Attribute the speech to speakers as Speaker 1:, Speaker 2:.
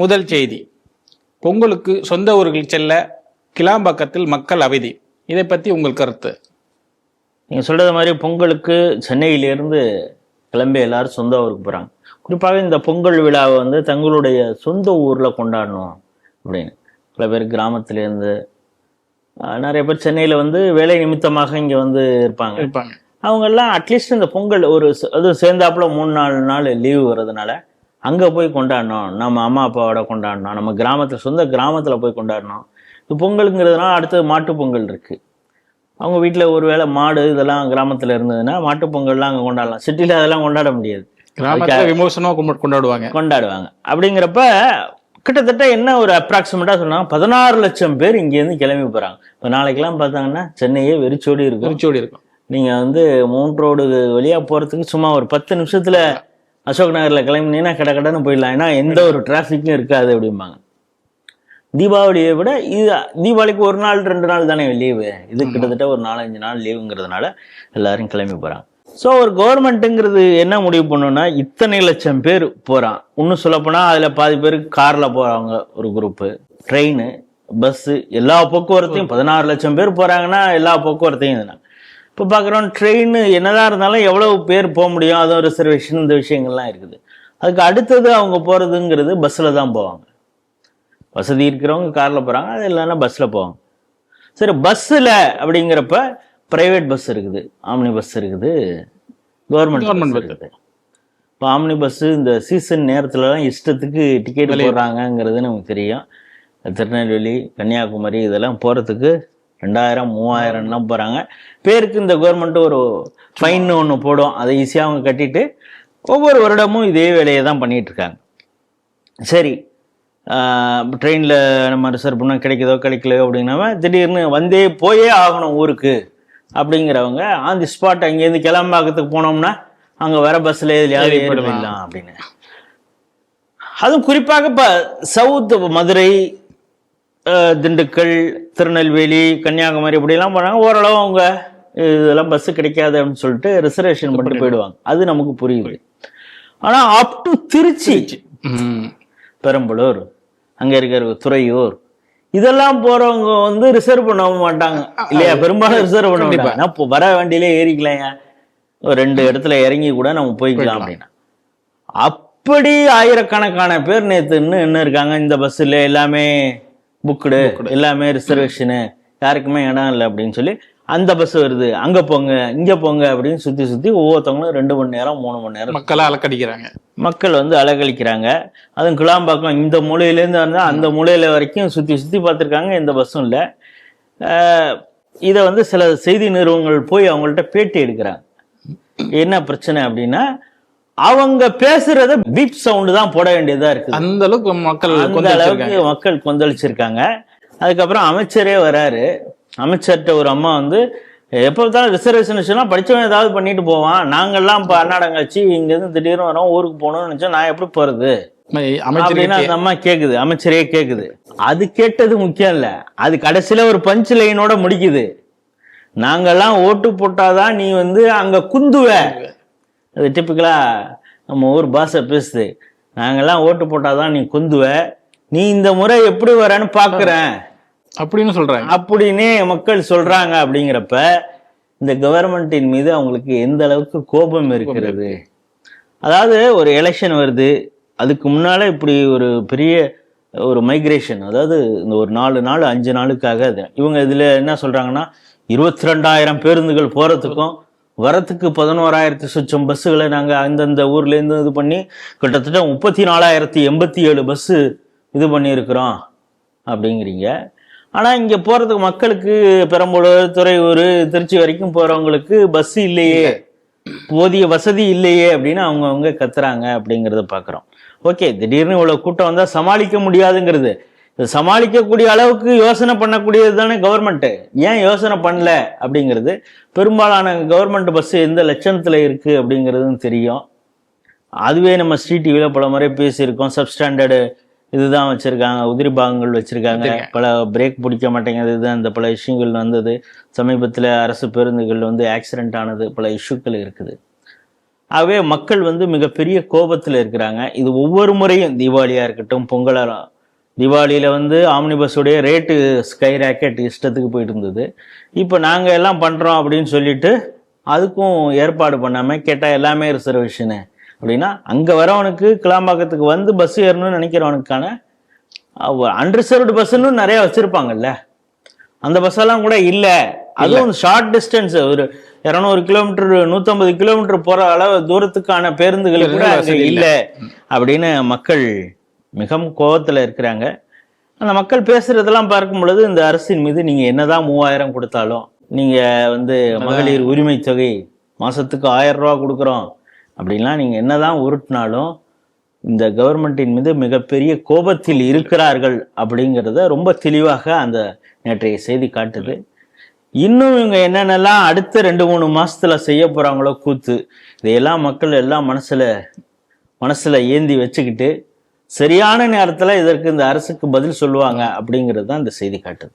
Speaker 1: முதல் செய்தி. பொங்கலுக்கு சொந்த ஊர்கள் செல்ல கிளாம்பாக்கத்தில் மக்கள் அவதி இதை பற்றி உங்கள் கருத்து?
Speaker 2: நீங்கள் சொல்கிறது மாதிரி பொங்கலுக்கு சென்னையிலேருந்து கிளம்பி எல்லாரும் சொந்த ஊருக்கு போகிறாங்க குறிப்பாக இந்த பொங்கல் விழாவை வந்து தங்களுடைய சொந்த ஊரில் கொண்டாடணும் அப்படின்னு. சில பேர் கிராமத்துலேருந்து நிறைய பேர் சென்னையில் வந்து வேலை நிமித்தமாக இங்கே வந்து இருப்பாங்க.
Speaker 1: இருப்பாங்க.
Speaker 2: அவங்கெல்லாம் அட்லீஸ்ட் இந்த பொங்கல் ஒரு அதுவும் சேர்ந்தாப்புல மூணு நாலு நாள் லீவு வர்றதுனால அங்கே போய் கொண்டாடணும் நம்ம அம்மா அப்பாவோட கொண்டாடணும் நம்ம கிராமத்தில் சொந்த கிராமத்தில் போய் கொண்டாடணும் இது பொங்கலுங்கிறதுனால அடுத்தது மாட்டுப் பொங்கல் இருக்குது அவங்க வீட்டில் ஒருவேளை மாடு இதெல்லாம் கிராமத்தில் இருந்ததுன்னா மாட்டுப் பொங்கல்லாம் அங்கே கொண்டாடலாம். சிட்டியில் அதெல்லாம் கொண்டாட முடியாது.
Speaker 1: கிராமத்தில் விமர்சனமாக கொண்டு- கொண்டாடுவாங்க.
Speaker 2: கொண்டாடுவாங்க. அப்படிங்கிறப்ப கிட்டத்தட்ட என்ன ஒரு அப்ராக்சிமேட்டாக சொன்னாங்க பதினாறு லட்சம் பேர் இங்கேருந்து கிளம்பி போகிறாங்க இப்போ நாளைக்கெல்லாம் பார்த்தாங்கன்னா சென்னையே வெறிச்சோடி இருக்கும்.
Speaker 1: குறிச்சோடி இருக்கும்.
Speaker 2: நீங்கள் வந்து ரோடு வழியாக போகிறதுக்கு சும்மா ஒரு பத்து நிமிஷத்தில் அசோக் நகரில் கிளம்பினீங்கன்னா கடை கடைன்னு போயிடலாம். ஏன்னா எந்த ஒரு டிராஃபிக்கும் இருக்காது அப்படிம்பாங்க. தீபாவளியை விட இது தீபாவளிக்கு ஒரு நாள் ரெண்டு நாள் தானே லீவு இது கிட்டத்தட்ட ஒரு நாலஞ்சு நாள் லீவுங்கிறதுனால எல்லாரும் கிளம்பி போகிறாங்க ஸோ ஒரு கவர்மெண்ட்டுங்கிறது என்ன முடிவு பண்ணுன்னா இத்தனை லட்சம் பேர் போகிறான் இன்னும் சொல்லப்போனால் அதில் பாதி பேர் காரில் போகிறவங்க ஒரு குரூப்பு ட்ரெயின் பஸ்ஸு எல்லா போக்குவரத்தையும் பதினாறு லட்சம் பேர் போகிறாங்கன்னா எல்லா போக்குவரத்தையும் இதுனா இப்போ பார்க்குறோம் ட்ரெயின் என்னதான் இருந்தாலும் எவ்வளவு பேர் போக முடியும்? அதுவும் ரிசர்வேஷன் இந்த விஷயங்கள்லாம் இருக்குது. அதுக்கு அடுத்தது அவங்க போகிறதுங்கிறது பஸ்ஸில் தான் போவாங்க. வசதி இருக்கிறவங்க காரில் போகிறாங்க அது இல்லைன்னா பஸ்ஸில் போவாங்க. சரி பஸ்ஸில் அப்படிங்கிறப்ப ப்ரைவேட் பஸ் இருக்குது. ஆம்னி பஸ் இருக்குது கவர்மெண்ட்
Speaker 1: Government
Speaker 2: பஸ். இருக்குது. இப்போ ஆம்னி பஸ்ஸு இந்த சீசன் நேரத்துலலாம் இஷ்டத்துக்கு டிக்கெட் போடுறாங்கங்கிறது நமக்கு தெரியும். திருநெல்வேலி கன்னியாகுமரி இதெல்லாம் போகிறதுக்கு ரெண்டாயிரம் மூவாயிரம்லாம் போகிறாங்க பேருக்கு இந்த கவர்மெண்ட் ஒரு ஃபைன் ஒன்று போடும். அதை ஈஸியாக அவங்க கட்டிட்டு ஒவ்வொரு வருடமும் இதே வேலையை தான் பண்ணிட்டு இருக்காங்க. சரி. ட்ரெயினில் நம்ம ரிசர்வ் பண்ணால் கிடைக்குதோ கிடைக்கலையோ அப்படின்னாம திடீர்னு வந்தே போயே ஆகணும் ஊருக்கு அப்படிங்கிறவங்க ஆன் தி ஸ்பாட் அங்கேருந்து கிளம்பாக்கத்துக்கு போனோம்னா அங்கே வர பஸ்ஸில் எதுலையாவது ஏறி
Speaker 1: ஏறிப்படலாம்.
Speaker 2: போயிடலாம் அப்படின்னு. அதுவும் குறிப்பாக இப்போ சவுத் மதுரை திண்டுக்கல் திருநெல்வேலி கன்னியாகுமரி இப்படிலாம் போனாங்க. ஓரளவு அவங்க இதெல்லாம் பஸ் கிடைக்காது அப்படின்னு சொல்லிட்டு ரிசர்வேஷன் பண்ணிட்டு போயிடுவாங்க. அது நமக்கு புரியுது. ஆனா அப் டு திருச்சி. பெரம்பலூர் அங்க இருக்கிற துறையூர் இதெல்லாம் போறவங்க வந்து ரிசர்வ் பண்ண மாட்டாங்க. இல்லையா? பெரும்பாலும் ரிசர்வ் பண்ண. மாட்டாங்க. அப்போ வர வண்டியிலே ஏறிக்கலாங்க. ஒரு ரெண்டு இடத்துல இறங்கி கூட நம்ம போய்க்கலாம் அப்படின்னா. அப்படி ஆயிரக்கணக்கான பேர் நேத்து இன்னும் என்ன இருக்காங்க இந்த பஸ்ஸில் எல்லாமே புக்குடு எல்லாமே ரிசர்வேஷனு யாருக்குமே இடம் இல்லை அப்படின்னு சொல்லி அந்த பஸ் வருது. அங்க போங்க இங்க போங்க அப்படின்னு சுத்தி சுத்தி ஒவ்வொருத்தவங்களும் ரெண்டு மணி நேரம் மூணு மணி நேரம்
Speaker 1: மக்களை அலக்கடிக்கிறாங்க.
Speaker 2: மக்கள் வந்து அலகழிக்கிறாங்க. அதுவும் கிளாம்பாக்கம் இந்த மூலையிலேருந்து வந்தால் அந்த மூலையில வரைக்கும் சுற்றி சுற்றி பார்த்துருக்காங்க. எந்த பஸ்ஸும் இல்லை. இதை வந்து சில செய்தி நிறுவனங்கள் போய் அவங்கள்ட்ட பேட்டி எடுக்கிறாங்க. என்ன பிரச்சனை அப்படின்னா அவங்க பேசுறத பீப் சவுண்டு தான் போட வேண்டியதா இருக்குது.
Speaker 1: அந்த அளவுக்கு மக்கள்
Speaker 2: அந்த அளவுக்கு மக்கள் கொந்தளிச்சிருக்காங்க. அதுக்கப்புறம் அமைச்சரே வராரு. அமைச்சர்கிட்ட ஒரு அம்மா வந்து எப்போ பார்த்தாலும் ரிசர்வேஷன் சொன்னா படிச்சவன் ஏதாவது பண்ணிட்டு போவான். நாங்கெல்லாம் இப்போ அன்னாடங்காச்சு இங்கேருந்து திடீர்னு வரோம் ஊருக்கு போகணும்னு நினைச்சா நான் எப்படி போறது? அப்படின்னு அந்த அம்மா கேக்குது. அமைச்சரே கேக்குது. அது கேட்டது முக்கியம் இல்ல. அது கடைசியில ஒரு பஞ்ச் லைனோட முடிக்குது. நாங்கெல்லாம் ஓட்டு போட்டாதான் நீ வந்து அங்க குந்துவ. அது டிப்பிக்கலா நம்ம ஊர் பாஷை பேசுது. நாங்கெல்லாம் ஓட்டு போட்டாதான் நீ குந்துவ. நீ இந்த முறை எப்படி வரேன்னு பாக்குறேன்.
Speaker 1: அப்படின்னு சொல்றாங்க.
Speaker 2: அப்படின்னே மக்கள் சொல்றாங்க அப்படிங்கிறப்ப இந்த கவர்மெண்டின் மீது அவங்களுக்கு எந்த அளவுக்கு கோபம் இருக்கிறது? அதாவது ஒரு எலெக்ஷன் வருது. அதுக்கு முன்னால இப்படி ஒரு பெரிய ஒரு மைக்ரேஷன் அதாவது இந்த ஒரு நாலு நாள் அஞ்சு நாளுக்காக அது. இவங்க இதுல என்ன சொல்றாங்கன்னா இருபத்தி ரெண்டாயிரம் பேருந்துகள் போறதுக்கும் வரத்துக்கு பதினோராயிரத்தி சொச்சம் பஸ்ஸுகளை நாங்க அந்தந்த ஊர்ல இருந்து இது பண்ணி கிட்டத்தட்ட முப்பத்தி நாலாயிரத்தி எண்பத்தி ஏழு பஸ்ஸு இது பண்ணியிருக்கிறோம் அப்படிங்கிறீங்க. ஆனா இங்க போறதுக்கு மக்களுக்கு பெரம்பலூர் துறையூர் திருச்சி வரைக்கும் போறவங்களுக்கு பஸ் இல்லையே போதிய வசதி இல்லையே அப்படின்னு அவங்கவங்க கத்துறாங்க அப்படிங்கிறத பாக்குறோம். ஓகே திடீர்னு இவ்வளவு கூட்டம் வந்தா சமாளிக்க முடியாதுங்கிறது. சமாளிக்கக்கூடிய அளவுக்கு யோசனை பண்ணக்கூடியது தானே கவர்மெண்ட் ஏன் யோசனை பண்ணல அப்படிங்கிறது? பெரும்பாலான கவர்மெண்ட் பஸ் எந்த லட்சணத்துல இருக்கு அப்படிங்கிறதும் தெரியும். அதுவே நம்ம ஸ்ரீ டிவியில் பல முறை பேசியிருக்கோம். சப்ஸ்டாண்டர்டு இதுதான் வச்சிருக்காங்க. உதிரி பாகங்கள் வச்சிருக்காங்க. பல பிரேக் பிடிக்க மாட்டேங்குது. இது அந்த பல இஷ்யூகள் வந்தது. சமீபத்தில் அரசு பேருந்துகள் வந்து ஆக்சிடென்ட் ஆனது. பல இஷ்யூக்கள் இருக்குது. ஆகவே மக்கள் வந்து மிகப்பெரிய கோபத்தில் இருக்கிறாங்க. இது ஒவ்வொரு முறையும் தீபாவளியா இருக்கட்டும் பொங்கலா தீபாவளியில வந்து ஆம்னி பஸ்ஸுடைய ரேட்டு ஸ்கை ராக்கெட் இஷ்டத்துக்கு போயிட்டு இருந்தது இப்போ நாங்கள் எல்லாம் பண்ணுறோம் அப்படின்னு சொல்லிட்டு அதுக்கும் ஏற்பாடு பண்ணாமல் கேட்டால் எல்லாமே ரிசர்வேஷனு அப்படின்னா அங்கே வரவனுக்கு கிளாம்பாக்கத்துக்கு வந்து பஸ் ஏறணும்னு நினைக்கிறவனுக்கான அன்ரிசர்வ்டு பஸ்ஸுன்னு நிறைய வச்சுருப்பாங்கல்ல. அந்த பஸ்ஸெல்லாம் கூட இல்லை. அதுவும் ஷார்ட் டிஸ்டன்ஸ் ஒரு இரநூறு கிலோமீட்டர் நூற்றம்பது கிலோமீட்டர் போகிற அளவு தூரத்துக்கான பேருந்துகள் கூட. இல்லை. அப்படின்னு மக்கள் மிகவும் கோபத்தில் இருக்கிறாங்க. அந்த மக்கள் பேசுறதெல்லாம் பார்க்கும் பொழுது இந்த அரசின் மீது நீங்க என்னதான் மூவாயிரம் கொடுத்தாலும் நீங்க வந்து மகளிர் உரிமை தொகை மாசத்துக்கு ஆயிரம் ரூபா கொடுக்குறோம் அப்படின்லாம் நீங்க என்னதான் உருட்டினாலும் இந்த கவர்மெண்டின் மீது மிகப்பெரிய கோபத்தில் இருக்கிறார்கள் அப்படிங்கிறத ரொம்ப தெளிவாக அந்த நேற்றைய செய்தி காட்டுது. இன்னும் இவங்க என்னென்னலாம் அடுத்த ரெண்டு மூணு மாசத்துல செய்ய போறாங்களோ கூத்து இதையெல்லாம் மக்கள் எல்லாம் மனசுல மனசுல ஏந்தி வச்சுக்கிட்டு சரியான நேரத்துல இதற்கு இந்த அரசுக்கு பதில் சொல்லுவாங்க அப்படிங்கிறது தான் இந்த செய்தி காட்டுது.